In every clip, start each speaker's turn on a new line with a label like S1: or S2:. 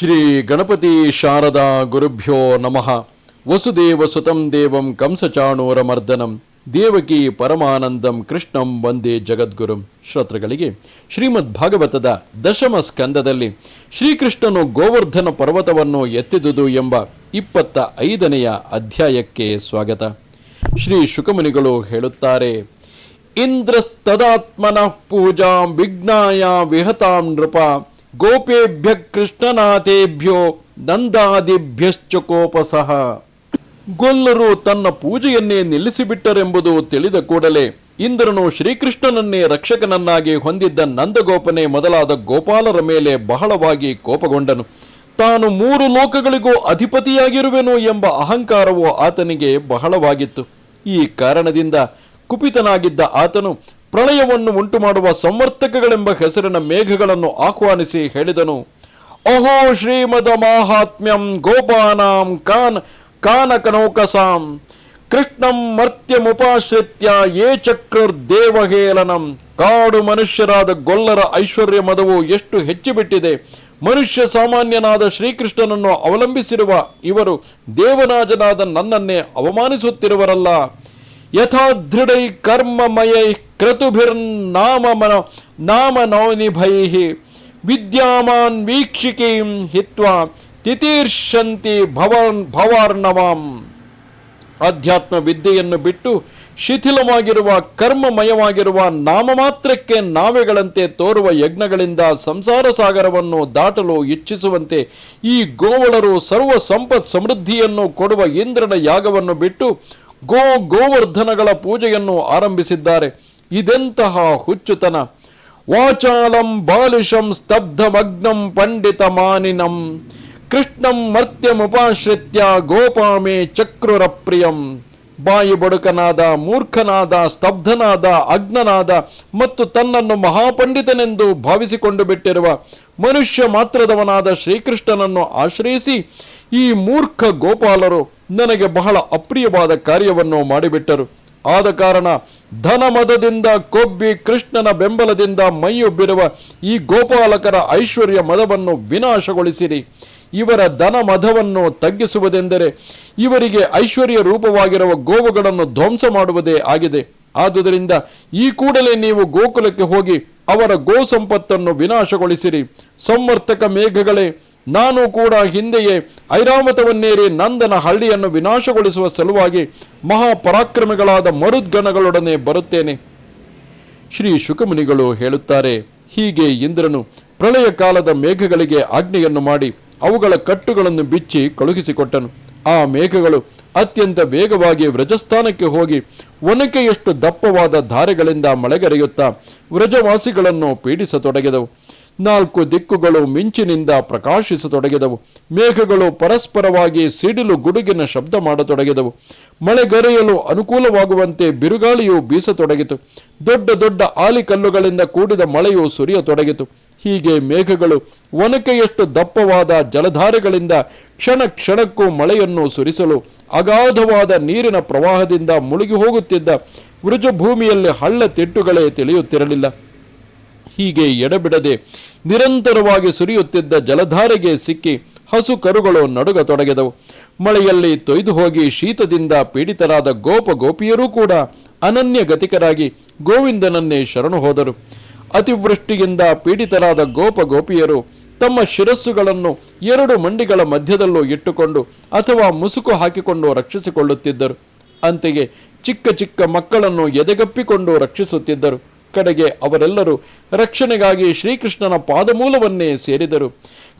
S1: ಶ್ರೀ ಗಣಪತಿ ಶಾರದಾ ಗುರುಭ್ಯೋ ನಮಃ. ವಸುದೇವ ಸುತಂ ದೇವಂ ಕಂಸಚಾಣೂರ ಮರ್ದನಂ ದೇವಕಿ ಪರಮಾನಂದಂ ಕೃಷ್ಣಂ ವಂದೇ ಜಗದ್ಗುರುಂ. ಶ್ರೋತೃಗಳಿಗೆ, ಶ್ರೀಮದ್ ಭಾಗವತದ ದಶಮ ಸ್ಕಂದದಲ್ಲಿ ಶ್ರೀಕೃಷ್ಣನು ಗೋವರ್ಧನ ಪರ್ವತವನ್ನು ಎತ್ತಿದುದು ಎಂಬ ಇಪ್ಪತ್ತ ಐದನೆಯ ಅಧ್ಯಾಯಕ್ಕೆ ಸ್ವಾಗತ. ಶ್ರೀ ಶುಕಮುನಿಗಳು ಹೇಳುತ್ತಾರೆ, ಇಂದ್ರಸ್ತದಾತ್ಮನಃ ಪೂಜಾಂ ವಿಘ್ನಾಯ ವಿಹತಾಂ ನೃಪ. ಗೋಪೇಭ್ಯ ಕೃಷ್ಣನಾಥೇಭ್ಯೋ ಕೋಪಸಃ. ಗೊಲ್ಲರು ತನ್ನ ಪೂಜೆಯನ್ನೇ ನಿಲ್ಲಿಸಿಬಿಟ್ಟರೆಂಬುದು ತಿಳಿದ ಕೂಡಲೇ ಇಂದ್ರನು ಶ್ರೀಕೃಷ್ಣನನ್ನೇ ರಕ್ಷಕನನ್ನಾಗಿ ಹೊಂದಿದ್ದ ನಂದಗೋಪನೆ ಮೊದಲಾದ ಗೋಪಾಲರ ಮೇಲೆ ಬಹಳವಾಗಿ ಕೋಪಗೊಂಡನು. ತಾನು ಮೂರು ಲೋಕಗಳಿಗೂ ಅಧಿಪತಿಯಾಗಿರುವೆನು ಎಂಬ ಅಹಂಕಾರವು ಆತನಿಗೆ ಬಹಳವಾಗಿತ್ತು. ಈ ಕಾರಣದಿಂದ ಕುಪಿತನಾಗಿದ್ದ ಆತನು ಪ್ರಳಯವನ್ನು ಉಂಟು ಮಾಡುವ ಸಮರ್ಥಕಗಳೆಂಬ ಹೆಸರಿನ ಮೇಘಗಳನ್ನು ಆಹ್ವಾನಿಸಿ ಹೇಳಿದನು. ಅಹೋ ಶ್ರೀಮದ ಮಾಹಾತ್ಮ್ಯಂ ಗೋಪಾನಾಂ ಕಾನ್ ಕಾನಕನೌಕಸಾಂ ಕೃಷ್ಣಂ ಮರ್ತ್ಯಮುಪಾಶ್ರಿತ್ಯ ಯೇ ಚಕ್ರರ್ದೇವಹೇಳನಂ ಕಾಡು ಮನುಷ್ಯರಾದ ಗೊಲ್ಲರ ಐಶ್ವರ್ಯ ಮದವು ಎಷ್ಟು ಹೆಚ್ಚಿಬಿಟ್ಟಿದೆ. ಮನುಷ್ಯ ಸಾಮಾನ್ಯನಾದ ಶ್ರೀಕೃಷ್ಣನನ್ನು ಅವಲಂಬಿಸಿರುವ ಇವರು ದೇವರಾಜನಾದ ನನ್ನನ್ನೇ ಅವಮಾನಿಸುತ್ತಿರುವರಲ್ಲ. ಯಥಾದೃಢೈ ಕರ್ಮಮಯೈ ಕ್ರತುಭಿರ್ನಾಮ ಮನ ನಾಮ ನೌನಿಭೈ ವಿದ್ಯಾಮಾನ್ ವೀಕ್ಷಿಕೀಂ ಹಿತ್ವ ತಿತೀರ್ಷಂತಿ ಭವನ್ ಭವಾರ್ಣವಾಂ. ಆಧ್ಯಾತ್ಮ ವಿದ್ಯೆಯನ್ನು ಬಿಟ್ಟು ಶಿಥಿಲವಾಗಿರುವ ಕರ್ಮಮಯವಾಗಿರುವ ನಾಮಮಾತ್ರಕ್ಕೆ ನಾವೆಗಳಂತೆ ತೋರುವ ಯಜ್ಞಗಳಿಂದ ಸಂಸಾರ ಸಾಗರವನ್ನು ದಾಟಲು ಇಚ್ಛಿಸುವಂತೆ ಈ ಗೋವಳರು ಸರ್ವ ಸಂಪತ್ ಸಮೃದ್ಧಿಯನ್ನು ಕೊಡುವ ಇಂದ್ರನ ಯಾಗವನ್ನು ಬಿಟ್ಟು ಗೋ ಗೋವರ್ಧನಗಳ ಪೂಜೆಯನ್ನು ಆರಂಭಿಸಿದ್ದಾರೆ. ಇದೆಂತಹ ಹುಚ್ಚುತನ. ವಾಚಾಲಂ ಬಾಲಿಶಂ ಸ್ತಬ್ಧಮಗ್ನಂ ಪಂಡಿತ ಮಾನಿನಂ. ಕೃಷ್ಣಂ ಮರ್ತ್ಯಮುಪಾಶ್ರಿತ್ಯ ಗೋಪಾಮೆ ಚಕ್ರುರಪ್ರಿಯಂ ಬಾಯಿ ಬಡುಕನಾದ ಮೂರ್ಖನಾದ, ಸ್ತಬ್ಧನಾದ, ಅಗ್ನನಾದ ಮತ್ತು ತನ್ನನ್ನು ಮಹಾಪಂಡಿತನೆಂದು ಭಾವಿಸಿಕೊಂಡು ಬಿಟ್ಟಿರುವ ಮನುಷ್ಯ ಮಾತ್ರದವನಾದ ಶ್ರೀಕೃಷ್ಣನನ್ನು ಆಶ್ರಯಿಸಿ ಈ ಮೂರ್ಖ ಗೋಪಾಲರು ನನಗೆ ಬಹಳ ಅಪ್ರಿಯವಾದ ಕಾರ್ಯವನ್ನು ಮಾಡಿಬಿಟ್ಟರು. ಆದ ಕಾರಣ ಧನಮದದಿಂದ ಕೊಬ್ಬಿ ಕೃಷ್ಣನ ಬೆಂಬಲದಿಂದ ಮೈಯೊಬ್ಬಿರುವ ಈ ಗೋಪಾಲಕರ ಐಶ್ವರ್ಯ ಮದವನ್ನು ವಿನಾಶಗೊಳಿಸಿರಿ. ಇವರ ಧನ ಮದವನ್ನು ತಗ್ಗಿಸುವುದೆಂದರೆ ಇವರಿಗೆ ಐಶ್ವರ್ಯ ರೂಪವಾಗಿರುವ ಗೋವುಗಳನ್ನು ಧ್ವಂಸ ಮಾಡುವುದೇ ಆಗಿದೆ. ಆದುದರಿಂದ ಈ ಕೂಡಲೇ ನೀವು ಗೋಕುಲಕ್ಕೆ ಹೋಗಿ ಅವರ ಗೋ ಸಂಪತ್ತನ್ನು ವಿನಾಶಗೊಳಿಸಿರಿ. ಸಂವರ್ತಕ ಮೇಘಗಳೇ ನಾನು ಕೂಡ ಹಿಂದೆಯೇ ಐರಾವತವನ್ನೇರಿ ನಂದನ ಹಳ್ಳಿಯನ್ನು ವಿನಾಶಗೊಳಿಸುವ ಸಲುವಾಗಿ ಮಹಾಪರಾಕ್ರಮಿಗಳಾದ ಮರುದ್ಗಣಗಳೊಡನೆ ಬರುತ್ತೇನೆ. ಶ್ರೀ ಶುಕಮುನಿಗಳು ಹೇಳುತ್ತಾರೆ, ಹೀಗೆ ಇಂದ್ರನು ಪ್ರಳಯ ಕಾಲದ ಮೇಘಗಳಿಗೆ ಆಜ್ಞೆಯನ್ನು ಮಾಡಿ ಅವುಗಳ ಕಟ್ಟುಗಳನ್ನು ಬಿಚ್ಚಿ ಕಳುಹಿಸಿಕೊಟ್ಟನು. ಆ ಮೇಘಗಳು ಅತ್ಯಂತ ವೇಗವಾಗಿ ವ್ರಜಸ್ಥಾನಕ್ಕೆ ಹೋಗಿ ಒನಕೆಯಷ್ಟು ದಪ್ಪವಾದ ಧಾರೆಗಳಿಂದ ಮಳೆಗರೆಯುತ್ತಾ ವ್ರಜವಾಸಿಗಳನ್ನು ಪೀಡಿಸತೊಡಗಿದವು. ನಾಲ್ಕು ದಿಕ್ಕುಗಳು ಮಿಂಚಿನಿಂದ ಪ್ರಕಾಶಿಸತೊಡಗಿದವು. ಮೇಘಗಳು ಪರಸ್ಪರವಾಗಿ ಸಿಡಿಲು ಗುಡುಗಿನ ಶಬ್ದ ಮಾಡತೊಡಗಿದವು. ಮಳೆಗರೆಯಲು ಅನುಕೂಲವಾಗುವಂತೆ ಬಿರುಗಾಳಿಯು ಬೀಸತೊಡಗಿತು. ದೊಡ್ಡ ದೊಡ್ಡ ಆಲಿಕಲ್ಲುಗಳಿಂದ ಕೂಡಿದ ಮಳೆಯು ಸುರಿಯತೊಡಗಿತು. ಹೀಗೆ ಮೇಘಗಳು ಒನಕೆಯಷ್ಟು ದಪ್ಪವಾದ ಜಲಧಾರೆಗಳಿಂದ ಕ್ಷಣ ಕ್ಷಣಕ್ಕೂ ಮಳೆಯನ್ನು ಸುರಿಸಲು ಅಗಾಧವಾದ ನೀರಿನ ಪ್ರವಾಹದಿಂದ ಮುಳುಗಿ ಹೋಗುತ್ತಿದ್ದ ವೃಜಭೂಮಿಯಲ್ಲಿ ಹಳ್ಳ ತಿಟ್ಟುಗಳೇ ತಿಳಿಯುತ್ತಿರಲಿಲ್ಲ. ಹೀಗೆ ಎಡಬಿಡದೆ ನಿರಂತರವಾಗಿ ಸುರಿಯುತ್ತಿದ್ದ ಜಲಧಾರೆಗೆ ಸಿಕ್ಕಿ ಹಸು ಕರುಗಳು ನಡುಗತೊಡಗಿದವು. ಮಳೆಯಲ್ಲಿ ತೊಯ್ದು ಹೋಗಿ ಶೀತದಿಂದ ಪೀಡಿತರಾದ ಗೋಪ ಗೋಪಿಯರೂ ಕೂಡ ಅನನ್ಯ ಗತಿಕರಾಗಿ ಗೋವಿಂದನನ್ನೇ ಶರಣು ಹೋದರು. ಅತಿವೃಷ್ಟಿಯಿಂದ ಪೀಡಿತರಾದ ಗೋಪ ಗೋಪಿಯರು ತಮ್ಮ ಶಿರಸ್ಸುಗಳನ್ನು ಎರಡು ಮಂಡಿಗಳ ಮಧ್ಯದಲ್ಲೂ ಇಟ್ಟುಕೊಂಡು ಅಥವಾ ಮುಸುಕು ಹಾಕಿಕೊಂಡು ರಕ್ಷಿಸಿಕೊಳ್ಳುತ್ತಿದ್ದರು. ಅಂತೆಯೇ ಚಿಕ್ಕ ಚಿಕ್ಕ ಮಕ್ಕಳನ್ನು ಎದೆಗಪ್ಪಿಕೊಂಡು ರಕ್ಷಿಸುತ್ತಿದ್ದರು. ಕಡೆಗೆ ಅವರೆಲ್ಲರೂ ರಕ್ಷಣೆಗಾಗಿ ಶ್ರೀಕೃಷ್ಣನ ಪಾದಮೂಲವನ್ನೇ ಸೇರಿದರು.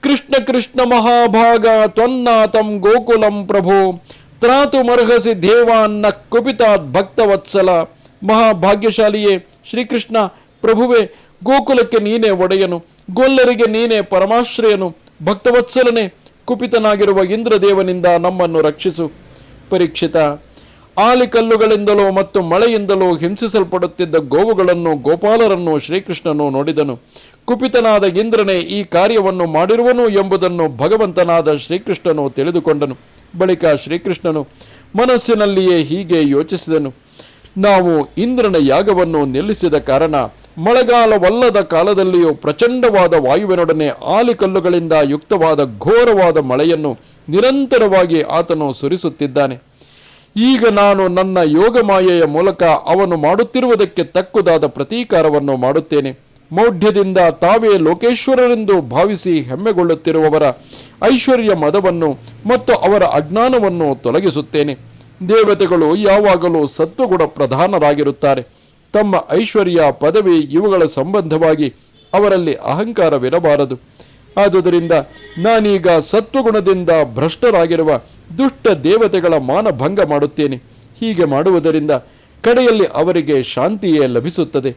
S1: ಕೃಷ್ಣ ಕೃಷ್ಣ ಮಹಾಭಾಗ ತ್ವನ್ನಾತಂ ಗೋಕುಲಂ ಪ್ರಭು. ತ್ರಾತು ಮರ್ಹಸಿ ದೇವಾನ್ನ ಕುಪಿತಾತ್ ಭಕ್ತವತ್ಸಲ. ಮಹಾಭಾಗ್ಯಶಾಲಿಯೇ ಶ್ರೀಕೃಷ್ಣ, ಪ್ರಭುವೆ, ಗೋಕುಲಕ್ಕೆ ನೀನೇ ಒಡೆಯನು. ಗೊಲ್ಲರಿಗೆ ನೀನೇ ಪರಮಾಶ್ರಯನು. ಭಕ್ತವತ್ಸಲನೆ ಕುಪಿತನಾಗಿರುವ ಇಂದ್ರದೇವನಿಂದ ನಮ್ಮನ್ನು ರಕ್ಷಿಸು. ಪರೀಕ್ಷಿತ ಆಲಿಕಲ್ಲುಗಳಿಂದಲೋ ಮತ್ತು ಮಳೆಯಿಂದಲೋ ಹಿಂಸಿಸಲ್ಪಡುತ್ತಿದ್ದ ಗೋವುಗಳನ್ನು ಗೋಪಾಲರನ್ನು ಶ್ರೀಕೃಷ್ಣನು ನೋಡಿದನು. ಕುಪಿತನಾದ ಇಂದ್ರನೇ ಈ ಕಾರ್ಯವನ್ನು ಮಾಡಿರುವನು ಎಂಬುದನ್ನು ಭಗವಂತನಾದ ಶ್ರೀಕೃಷ್ಣನು ತಿಳಿದುಕೊಂಡನು. ಬಳಿಕ ಶ್ರೀಕೃಷ್ಣನು ಮನಸ್ಸಿನಲ್ಲಿಯೇ ಹೀಗೆ ಯೋಚಿಸಿದನು. ನಾವು ಇಂದ್ರನ ಯಾಗವನ್ನು ನಿಲ್ಲಿಸಿದ ಕಾರಣ ಮಳೆಗಾಲವಲ್ಲದ ಕಾಲದಲ್ಲಿಯೂ ಪ್ರಚಂಡವಾದ ವಾಯುವಿನೊಡನೆ ಆಲಿಕಲ್ಲುಗಳಿಂದ ಯುಕ್ತವಾದ ಘೋರವಾದ ಮಳೆಯನ್ನು ನಿರಂತರವಾಗಿ ಆತನು ಸುರಿಸುತ್ತಿದ್ದಾನೆ. ಈಗ ನಾನು ನನ್ನ ಯೋಗಮಾಯೆಯ ಮೂಲಕ ಅವನು ಮಾಡುತ್ತಿರುವುದಕ್ಕೆ ತಕ್ಕುದಾದ ಪ್ರತೀಕಾರವನ್ನು ಮಾಡುತ್ತೇನೆ. ಮೌಢ್ಯದಿಂದ ತಾವೇ ಲೋಕೇಶ್ವರರೆಂದು ಭಾವಿಸಿ ಹೆಮ್ಮೆಗೊಳ್ಳುತ್ತಿರುವವರ ಐಶ್ವರ್ಯ ಮದವನ್ನು ಮತ್ತು ಅವರ ಅಜ್ಞಾನವನ್ನು ತೊಲಗಿಸುತ್ತೇನೆ. ದೇವತೆಗಳು ಯಾವಾಗಲೂ ಸತ್ವಗುಣ ಪ್ರಧಾನರಾಗಿರುತ್ತಾರೆ ತಮ್ಮ ಐಶ್ವರ್ಯ, ಪದವಿ ಇವುಗಳ ಸಂಬಂಧವಾಗಿ ಅವರಲ್ಲಿ ಅಹಂಕಾರವಿರಬಾರದು. ಆದುದರಿಂದ ನಾನೀಗ ಸತ್ವಗುಣದಿಂದ ಭ್ರಷ್ಟರಾಗಿರುವ ದುಷ್ಟ ದೇವತೆಗಳ ಮಾನಭಂಗ ಮಾಡುತ್ತೇನೆ. ಹೀಗೆ ಮಾಡುವುದರಿಂದ ಕಡೆಯಲ್ಲಿ ಅವರಿಗೆ ಶಾಂತಿಯೇ ಲಭಿಸುತ್ತದೆ.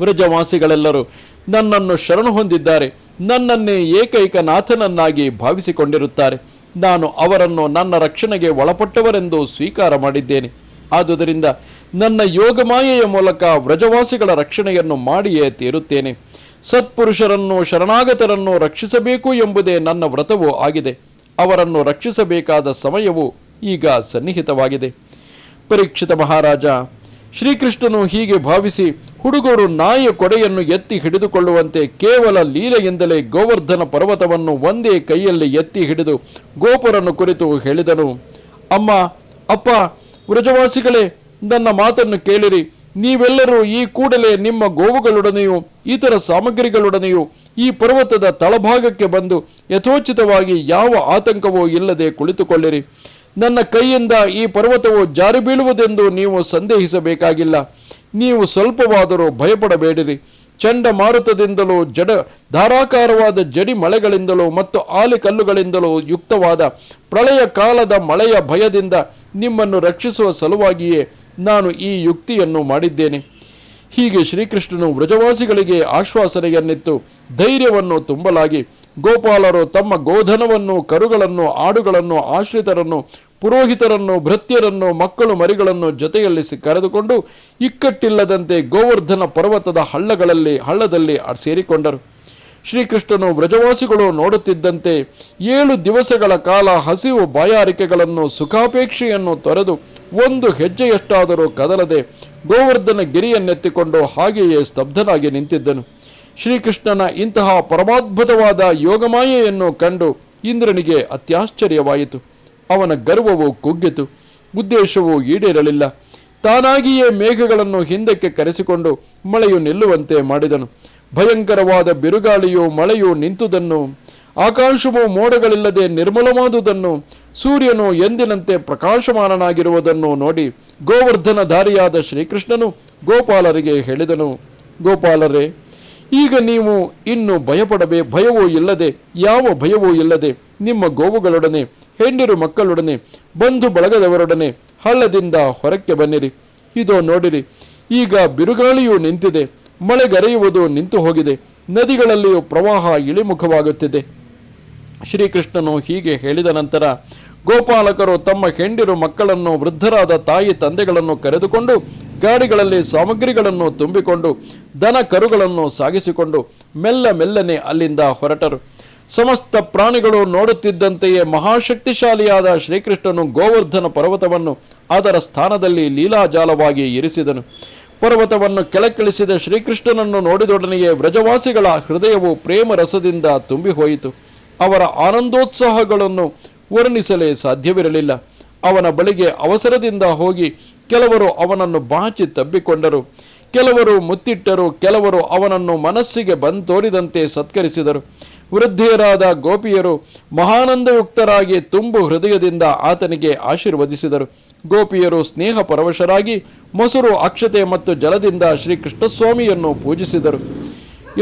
S1: ವ್ರಜವಾಸಿಗಳೆಲ್ಲರೂ ನನ್ನನ್ನು ಶರಣು ಹೊಂದಿದ್ದಾರೆ. ನನ್ನನ್ನೇ ಏಕೈಕ ನಾಥನನ್ನಾಗಿ ಭಾವಿಸಿಕೊಂಡಿರುತ್ತಾರೆ. ನಾನು ಅವರನ್ನು ನನ್ನ ರಕ್ಷಣೆಗೆ ಒಳಪಟ್ಟವರೆಂದು ಸ್ವೀಕಾರ ಮಾಡಿದ್ದೇನೆ. ಆದುದರಿಂದ ನನ್ನ ಯೋಗಮಾಯೆಯ ಮೂಲಕ ವ್ರಜವಾಸಿಗಳ ರಕ್ಷಣೆಯನ್ನು ಮಾಡಿಯೇ ತೀರುತ್ತೇನೆ. ಸತ್ಪುರುಷರನ್ನು ಶರಣಾಗತರನ್ನು ರಕ್ಷಿಸಬೇಕು ಎಂಬುದೇ ನನ್ನ ವ್ರತವೂ ಆಗಿದೆ. ಅವರನ್ನು ರಕ್ಷಿಸಬೇಕಾದ ಸಮಯವು ಈಗ ಸನ್ನಿಹಿತವಾಗಿದೆ. ಪರೀಕ್ಷಿತ ಮಹಾರಾಜ, ಶ್ರೀಕೃಷ್ಣನು ಹೀಗೆ ಭಾವಿಸಿ ಹುಡುಗರು ನಾಯಿಯ ಕೊಡೆಯನ್ನು ಎತ್ತಿ ಹಿಡಿದುಕೊಳ್ಳುವಂತೆ ಕೇವಲ ಲೀಲೆಯಿಂದಲೇ ಗೋವರ್ಧನ ಪರ್ವತವನ್ನು ಒಂದೇ ಕೈಯಲ್ಲಿ ಎತ್ತಿ ಹಿಡಿದು ಗೋಪುರನ್ನು ಕುರಿತು ಹೇಳಿದನು. ಅಮ್ಮ, ಅಪ್ಪ, ವ್ರಜವಾಸಿಗಳೇ, ನನ್ನ ಮಾತನ್ನು ಕೇಳಿರಿ. ನೀವೆಲ್ಲರೂ ಈ ಕೂಡಲೇ ನಿಮ್ಮ ಗೋವುಗಳೊಡನೆಯೂ ಇತರ ಸಾಮಗ್ರಿಗಳೊಡನೆಯೂ ಈ ಪರ್ವತದ ತಳಭಾಗಕ್ಕೆ ಬಂದು ಯಥೋಚಿತವಾಗಿ ಯಾವ ಆತಂಕವೂ ಇಲ್ಲದೆ ಕುಳಿತುಕೊಳ್ಳಿರಿ. ನನ್ನ ಕೈಯಿಂದ ಈ ಪರ್ವತವು ಜಾರಿ ಬೀಳುವುದೆಂದು ನೀವು ಸಂದೇಹಿಸಬೇಕಾಗಿಲ್ಲ. ನೀವು ಸ್ವಲ್ಪವಾದರೂ ಭಯಪಡಬೇಡಿರಿ. ಚಂಡಮಾರುತದಿಂದಲೂ ಜಡ ಧಾರಾಕಾರವಾದ ಜಡಿ ಮಳೆಗಳಿಂದಲೂ ಮತ್ತು ಆಲಿಕಲ್ಲುಗಳಿಂದಲೂ ಯುಕ್ತವಾದ ಪ್ರಳಯ ಕಾಲದ ಮಳೆಯ ಭಯದಿಂದ ನಿಮ್ಮನ್ನು ರಕ್ಷಿಸುವ ಸಲುವಾಗಿಯೇ ನಾನು ಈ ಯುಕ್ತಿಯನ್ನು ಮಾಡಿದ್ದೇನೆ. ಹೀಗೆ ಶ್ರೀಕೃಷ್ಣನು ವ್ರಜವಾಸಿಗಳಿಗೆ ಆಶ್ವಾಸನೆಯನ್ನಿತ್ತು ಧೈರ್ಯವನ್ನು ತುಂಬಲಾಗಿ ಗೋಪಾಲರು ತಮ್ಮ ಗೋಧನವನ್ನು, ಕರುಗಳನ್ನು, ಆಡುಗಳನ್ನು, ಆಶ್ರಿತರನ್ನು, ಪುರೋಹಿತರನ್ನು, ಭೃತ್ಯರನ್ನು, ಮಕ್ಕಳು, ಮರಿಗಳನ್ನು ಜೊತೆಯಲ್ಲಿ ಕರೆದುಕೊಂಡು ಇಕ್ಕಟ್ಟಿಲ್ಲದಂತೆ ಗೋವರ್ಧನ ಪರ್ವತದ ಹಳ್ಳಗಳಲ್ಲಿ, ಹಳ್ಳದಲ್ಲಿ ಸೇರಿಕೊಂಡರು. ಶ್ರೀಕೃಷ್ಣನು ವ್ರಜವಾಸಿಗಳು ನೋಡುತ್ತಿದ್ದಂತೆ ಏಳು ದಿವಸಗಳ ಕಾಲ ಹಸಿವು ಬಾಯಾರಿಕೆಗಳನ್ನು, ಸುಖಾಪೇಕ್ಷೆಯನ್ನು ತೊರೆದು ಒಂದು ಹೆಜ್ಜೆಯಷ್ಟಾದರೂ ಕದಲದೆ ಗೋವರ್ಧನ ಗಿರಿಯನ್ನೆತ್ತಿಕೊಂಡು ಹಾಗೆಯೇ ಸ್ತಬ್ಧನಾಗಿ ನಿಂತಿದ್ದನು. ಶ್ರೀಕೃಷ್ಣನ ಇಂತಹ ಪರಮಾದ್ಭುತವಾದ ಯೋಗಮಾಯೆಯನ್ನು ಕಂಡು ಇಂದ್ರನಿಗೆ ಅತ್ಯಾಶ್ಚರ್ಯವಾಯಿತು. ಅವನ ಗರ್ವವು ಕುಗ್ಗಿತು. ಉದ್ದೇಶವು ಈಡೇರಲಿಲ್ಲ. ತಾನಾಗಿಯೇ ಮೇಘಗಳನ್ನು ಹಿಂದಕ್ಕೆ ಕರೆಸಿಕೊಂಡು ಮಳೆಯು ನಿಲ್ಲುವಂತೆ ಮಾಡಿದನು. ಭಯಂಕರವಾದ ಬಿರುಗಾಳಿಯು ಮಳೆಯು ನಿಂತುದನ್ನು, ಆಕಾಶವು ಮೋಡಗಳಿಲ್ಲದೆ ನಿರ್ಮಲವಾದುದನ್ನು, ಸೂರ್ಯನು ಎಂದಿನಂತೆ ಪ್ರಕಾಶಮಾನನಾಗಿರುವುದನ್ನು ನೋಡಿ ಗೋವರ್ಧನಧಾರಿಯಾದ ಶ್ರೀಕೃಷ್ಣನು ಗೋಪಾಲರಿಗೆ ಹೇಳಿದನು, ಗೋಪಾಲರೇ ಈಗ ನೀವು ಇನ್ನು ಭಯಪಡಬೇ, ಭಯವೂ ಇಲ್ಲದೆ, ಯಾವ ಭಯವೂ ಇಲ್ಲದೆ, ನಿಮ್ಮ ಗೋವುಗಳೊಡನೆ, ಹೆಂಡಿರು ಮಕ್ಕಳೊಡನೆ, ಬಂಧು ಬಳಗದವರೊಡನೆ, ಹಳ್ಳದಿಂದ ಹೊರಕ್ಕೆ ಬನ್ನಿರಿ. ಇದೋ ನೋಡಿರಿ, ಈಗ ಬಿರುಗಾಳಿಯು ನಿಂತಿದೆ ಮಳೆಗರೆಯುವುದು ನಿಂತು ಹೋಗಿದೆ, ನದಿಗಳಲ್ಲಿಯೂ ಪ್ರವಾಹ ಇಳಿಮುಖವಾಗುತ್ತಿದೆ. ಶ್ರೀಕೃಷ್ಣನು ಹೀಗೆ ಹೇಳಿದ ನಂತರ ಗೋಪಾಲಕರು ತಮ್ಮ ಹೆಂಡಿರು ಮಕ್ಕಳನ್ನು ವೃದ್ಧರಾದ ತಾಯಿ ತಂದೆಗಳನ್ನು ಕರೆದುಕೊಂಡು ಗಾಡಿಗಳಲ್ಲಿ ಸಾಮಗ್ರಿಗಳನ್ನು ತುಂಬಿಕೊಂಡು ದನ ಕರುಗಳನ್ನು ಸಾಗಿಸಿಕೊಂಡು ಮೆಲ್ಲ ಮೆಲ್ಲನೆ ಅಲ್ಲಿಂದ ಹೊರಟರು. ಸಮಸ್ತ ಪ್ರಾಣಿಗಳು ನೋಡುತ್ತಿದ್ದಂತೆಯೇ ಮಹಾಶಕ್ತಿಶಾಲಿಯಾದ ಶ್ರೀಕೃಷ್ಣನು ಗೋವರ್ಧನ ಪರ್ವತವನ್ನು ಅದರ ಸ್ಥಾನದಲ್ಲಿ ಲೀಲಾಜಾಲವಾಗಿ ಇರಿಸಿದನು. ಪರ್ವತವನ್ನು ಕೆಳಕ್ಕಿಳಿಸಿದ ಶ್ರೀಕೃಷ್ಣನನ್ನು ನೋಡಿದೊಡನೆಯೇ ವ್ರಜವಾಸಿಗಳ ಹೃದಯವು ಪ್ರೇಮ ರಸದಿಂದ ತುಂಬಿ ಹೋಯಿತು ಅವರ ಆನಂದೋತ್ಸಾಹಗಳನ್ನು ವರ್ಣಿಸಲೇ ಸಾಧ್ಯವಿರಲಿಲ್ಲ. ಅವನ ಬಳಿಗೆ ಅವಸರದಿಂದ ಹೋಗಿ ಕೆಲವರು ಅವನನ್ನು ಬಾಚಿ ತಬ್ಬಿಕೊಂಡರು. ಕೆಲವರು ಮುತ್ತಿಟ್ಟರು, ಕೆಲವರು ಅವನನ್ನು ಮನಸ್ಸಿಗೆ ಬಂತೋರಿದಂತೆ ತೋರಿದಂತೆ ಸತ್ಕರಿಸಿದರು. ವೃದ್ಧಿಯರಾದ ಗೋಪಿಯರು ಮಹಾನಂದಯುಕ್ತರಾಗಿ ತುಂಬು ಹೃದಯದಿಂದ ಆತನಿಗೆ ಆಶೀರ್ವದಿಸಿದರು. ಗೋಪಿಯರು ಸ್ನೇಹ ಪರವಶರಾಗಿ ಮೊಸರು ಅಕ್ಷತೆ ಮತ್ತು ಜಲದಿಂದ ಶ್ರೀಕೃಷ್ಣಸ್ವಾಮಿಯನ್ನು ಪೂಜಿಸಿದರು.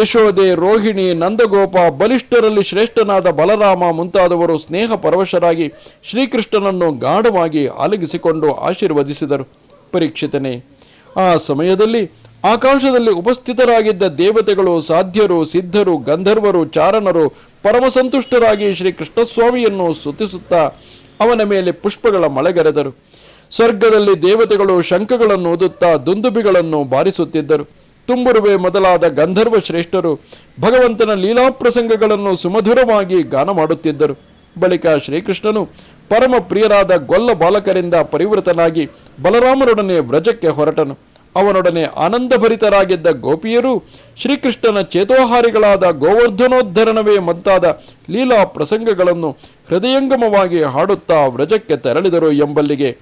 S1: ಯಶೋದೆ ರೋಹಿಣಿ, ನಂದಗೋಪ, ಬಲಿಷ್ಠರಲ್ಲಿ ಶ್ರೇಷ್ಠನಾದ ಬಲರಾಮ ಮುಂತಾದವರು ಸ್ನೇಹ ಪರವಶರಾಗಿ ಶ್ರೀಕೃಷ್ಣನನ್ನು ಗಾಢವಾಗಿ ಆಲಗಿಸಿಕೊಂಡು ಆಶೀರ್ವದಿಸಿದರು. ಪರೀಕ್ಷಿತನೇ ಆ ಸಮಯದಲ್ಲಿ ಆಕಾಶದಲ್ಲಿ ಉಪಸ್ಥಿತರಾಗಿದ್ದ ದೇವತೆಗಳು, ಸಾಧ್ಯರು, ಸಿದ್ಧರು, ಗಂಧರ್ವರು, ಚಾರಣರು ಪರಮಸಂತುಷ್ಟರಾಗಿ ಶ್ರೀ ಕೃಷ್ಣಸ್ವಾಮಿಯನ್ನು ಸ್ತುತಿಸುತ್ತಾ ಅವನ ಮೇಲೆ ಪುಷ್ಪಗಳ ಮಳೆಗರೆದರು. ಸ್ವರ್ಗದಲ್ಲಿ ದೇವತೆಗಳು ಶಂಖಗಳನ್ನು ಓದುತ್ತಾ ದುಂದುಬಿಗಳನ್ನು ಬಾರಿಸುತ್ತಿದ್ದರು. ತುಂಬುರುವೆ ಮೊದಲಾದ ಗಂಧರ್ವ ಶ್ರೇಷ್ಠರು ಭಗವಂತನ ಲೀಲಾ ಪ್ರಸಂಗಗಳನ್ನು ಸುಮಧುರವಾಗಿ ಗಾನ ಮಾಡುತ್ತಿದ್ದರು. ಬಳಿಕ ಶ್ರೀಕೃಷ್ಣನು ಪರಮ ಪ್ರಿಯರಾದ ಗೊಲ್ಲ ಬಾಲಕರಿಂದ ಪರಿವೃತನಾಗಿ ಬಲರಾಮರೊಡನೆ ವ್ರಜಕ್ಕೆ ಹೊರಟನು. ಅವನೊಡನೆ ಆನಂದಭರಿತರಾಗಿದ್ದ ಗೋಪಿಯರು ಶ್ರೀಕೃಷ್ಣನ ಚೇತೋಹಾರಿಗಳಾದ ಗೋವರ್ಧನೋದ್ಧರಣವೇ ಮುಂತಾದ ಲೀಲಾ ಪ್ರಸಂಗಗಳನ್ನು ಹೃದಯಂಗಮವಾಗಿ ಹಾಡುತ್ತಾ ವ್ರಜಕ್ಕೆ ತೆರಳಿದರು ಎಂಬಲ್ಲಿಗೆ.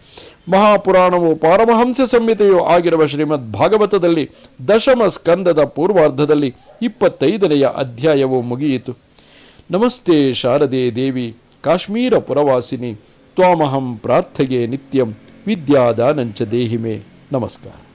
S1: ಮಹಾಪುರಾಣವು ಪಾರಮಹಂಸ ಸಂಹಿತೆಯೂ ಆಗಿರುವ ಶ್ರೀಮದ್ ಭಾಗವತದಲ್ಲಿ ದಶಮ ಸ್ಕಂದದ ಪೂರ್ವಾರ್ಧದಲ್ಲಿ ಇಪ್ಪತ್ತೈದನೆಯ ಅಧ್ಯಾಯವು ಮುಗಿಯಿತು. ನಮಸ್ತೆ ಶಾರದೆ ದೇವಿ, ಕಾಶ್ಮೀರ ಪುರವಾಸಿನಿ, ತ್ವಾಮಹಂ ಪ್ರಾರ್ಥಗೆ ನಿತ್ಯಂ, ವಿದ್ಯಾದಾನಂಚ ದೇಹಿಮೆ. ನಮಸ್ಕಾರ.